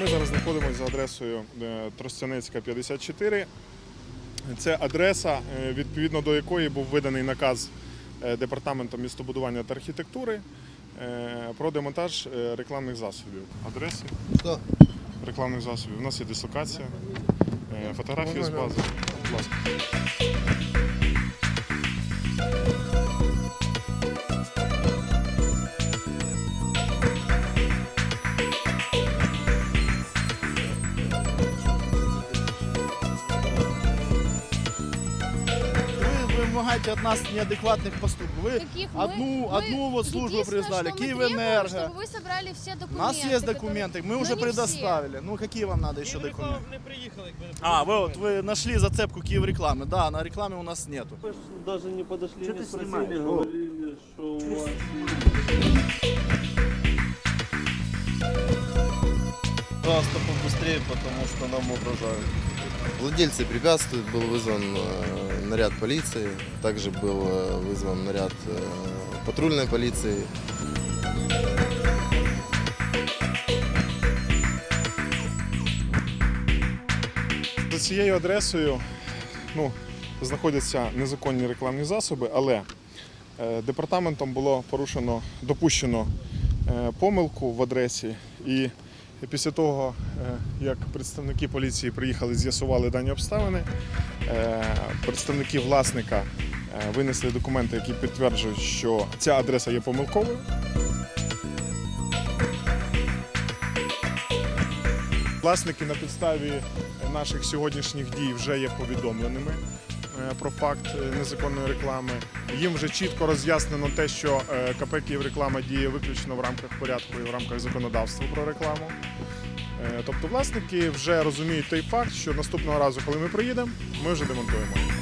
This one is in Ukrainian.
Ми зараз знаходимося за адресою е, Тростяницька, 54. Це адреса, е, відповідно до якої був виданий наказ е, департаменту містобудування та архітектури про демонтаж рекламних засобів. Адреси? Так рекламних засобів. У нас є дислокація, е, фотографії з бази. Будь ласка. Вы вымогаете от нас неадекватных поступков. Вы Каких мы- одну, мы одну вот службу единственное, признали, что мы требуем, Киевэнерго. чтобы вы собрали все У документы. нас есть которые- документы, мы Но уже не предоставили. Ну какие вам надо еще Київреклама документы? б не приїхали, якби не А, вы документи. вот вы нашли зацепку Киев рекламы. Да, на рекламе у нас нету. Вы ж даже не подошли, Чё не ты спросили, снимаешь? О. говорили, что у вас... Пожалуйста, побыстрее, потому что нам угрожают. Владельцы препятствуют, был вызван э, наряд полиции, также был э, вызван наряд э, патрульной полиции. За цією адресою ну, знаходяться незаконні рекламні засоби, але е, департаментом було порушено, допущено е, помилку в адресі. І після того, е, як представники поліції приїхали, з'ясували дані обставини, е, представники власника е, винесли документи, які підтверджують, що ця адреса є помилковою. Власники на підставі наших сьогоднішніх дій вже є повідомленими про факт е, незаконної реклами. Їм вже чітко роз'яснено те, що е, КП «Київреклама» діє виключно в рамках порядку і в рамках законодавства про рекламу. Е, Тобто власники вже розуміють той факт, що наступного разу, коли ми приїдемо, ми вже демонтуємо.